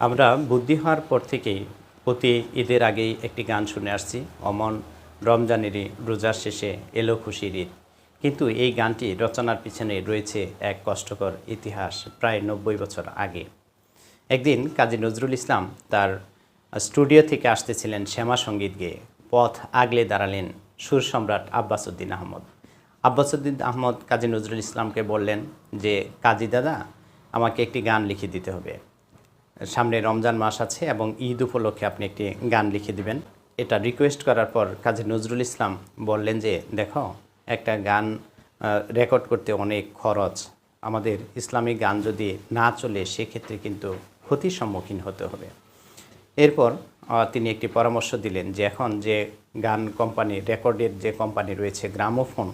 আমরা বুদ্ধি হওয়ার পর থেকেই প্রতি ঈদের আগেই একটি গান শুনে আসছি, অমন রমজানেরই রোজার শেষে এলো খুশির ঈদ। কিন্তু এই গানটি রচনার পিছনে রয়েছে এক কষ্টকর ইতিহাস প্রায় নব্বই বছর আগে। একদিন কাজী নজরুল ইসলাম তার স্টুডিও থেকে আসতেছিলেন শ্যামা সংগীত গেয়ে। পথ আগলে দাঁড়ালেন সুর সম্রাট আব্বাসুদ্দিন আহমদ। আব্বাসুদ্দিন আহমদ কাজী নজরুল ইসলামকে বললেন যে, কাজী দাদা, আমাকে একটি গান লিখে দিতে হবে। সামনে রমজান মাস আছে এবং ঈদ উপলক্ষে আপনি একটি গান লিখে দিবেন। এটা রিকোয়েস্ট করার পর কাজী নজরুল ইসলাম বললেন যে, দেখো, একটা গান রেকর্ড করতে অনেক খরচ। আমাদের ইসলামিক গান যদি না চলে, সেক্ষেত্রে কিন্তু ক্ষতির সম্মুখীন হতে হবে। এরপর তিনি একটি পরামর্শ দিলেন যে, এখন যে গান কোম্পানি রেকর্ডের যে কোম্পানি রয়েছে, গ্রামোফোন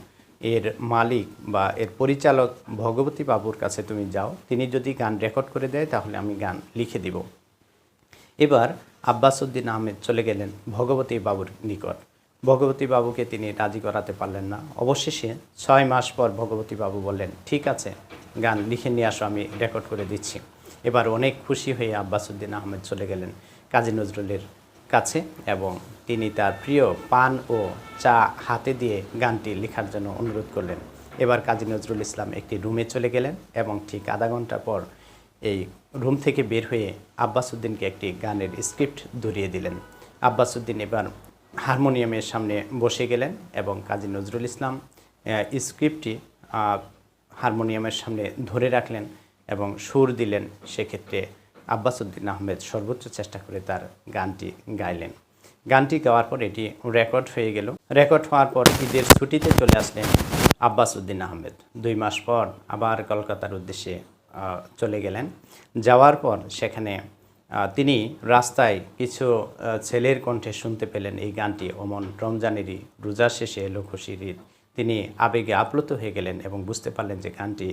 এর মালিক বা এর পরিচালক ভগবতী বাবুর কাছে তুমি যাও। তিনি যদি গান রেকর্ড করে দেয়, তাহলে আমি গান লিখে দিব। এবার আব্বাসউদ্দিন আহমেদ চলে গেলেন ভগবতী বাবুর নিকট। ভগবতী বাবুকে তিনি রাজি করাতে পারলেন না। অবশেষে ছয় মাস পর ভগবতী বাবু বললেন, ঠিক আছে, গান লিখে নিয়ে আসো, আমি রেকর্ড করে দিচ্ছি। এবার অনেক খুশি হয়ে আব্বাসউদ্দিন আহমেদ চলে গেলেন কাজী নজরুলের কাছে এবং তিনি তার প্রিয় পান ও চা হাতে দিয়ে গানটি লেখার জন্য অনুরোধ করলেন। এবার কাজী নজরুল ইসলাম একটি রুমে চলে গেলেন এবং ঠিক আধা ঘণ্টা পর এই রুম থেকে বের হয়ে আব্বাসউদ্দিনকে একটি গানের স্ক্রিপ্ট ধরিয়ে দিলেন। আব্বাসউদ্দিন এবার হারমোনিয়ামের সামনে বসে গেলেন এবং কাজী নজরুল ইসলাম স্ক্রিপ্টটি হারমোনিয়ামের সামনে ধরে রাখলেন এবং সুর দিলেন। সেক্ষেত্রে আব্বাসউদ্দিন আহমেদ সর্বোচ্চ চেষ্টা করে তার গানটি গাইলেন। গানটি গাওয়ার পর এটি রেকর্ড হয়ে গেল। রেকর্ড হওয়ার পর ঈদের ছুটিতে চলে আসলেন আব্বাস উদ্দিন আহমেদ। দুই মাস পর আবার কলকাতার উদ্দেশ্যে চলে গেলেন। যাওয়ার পর সেখানে তিনি রাস্তায় কিছু ছেলের কণ্ঠে শুনতে পেলেন এই গানটি। অমন রমজানেরই রোজার শেষে খুশির তিনি আবেগে আপ্লুত হয়ে গেলেন এবং বুঝতে পারলেন যে গানটি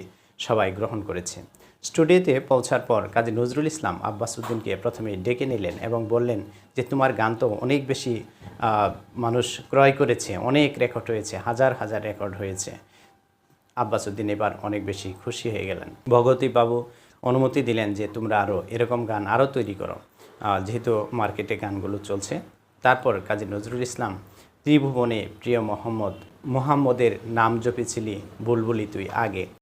সবাই গ্রহণ করেছে। স্টুডিওতে পৌঁছার পর কাজী নজরুল ইসলাম আব্বাস উদ্দিনকে প্রথমে ডেকে নিলেন এবং বললেন যে, তোমার গান তো অনেক বেশি মানুষ ক্রয় করেছে, অনেক রেকর্ড হয়েছে, হাজার হাজার রেকর্ড হয়েছে। আব্বাস উদ্দিন এবার অনেক বেশি খুশি হয়ে গেলেন। ভগবতী বাবু, অনুমতি দিলেন যে, তোমরা আরও এরকম গান আরও তৈরি করো। যেহেতু মার্কেটে গানগুলো চলছে, তারপর কাজী নজরুল ইসলাম, ত্রিভুবনে প্রিয় মোহাম্মদ, মোহাম্মদের নাম জপেছিলি বুলবুলি তুই আগে।